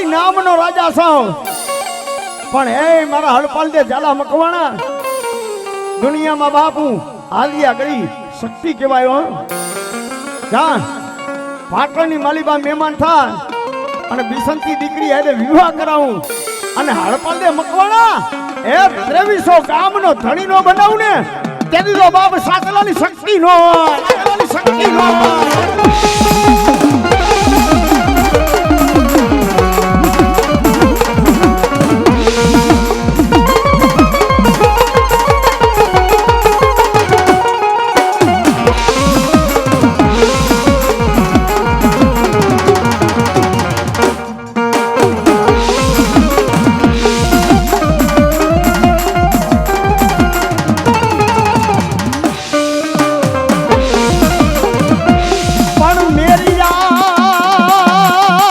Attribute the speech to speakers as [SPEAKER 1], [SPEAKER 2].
[SPEAKER 1] મારી નામનો રાજા સાવ. પણ હે મારા હડપાલ દે ઝાલા મકવાણા. દુનિયામાં બાપુ હાલિયા ગળી શક્તિ કહેવાય જા પાટણની માલિબા મહેમાન થા અને બિસંતી દીકરી એને વિવાહ કરાવું. અને હડપાલ દે મકવાણા, એ ત્રેવીસો ગામનો ધણી નો બનાવું ને. તેની તો બાપ સાતલાની શક્તિ નો શક્તિ નો હોય.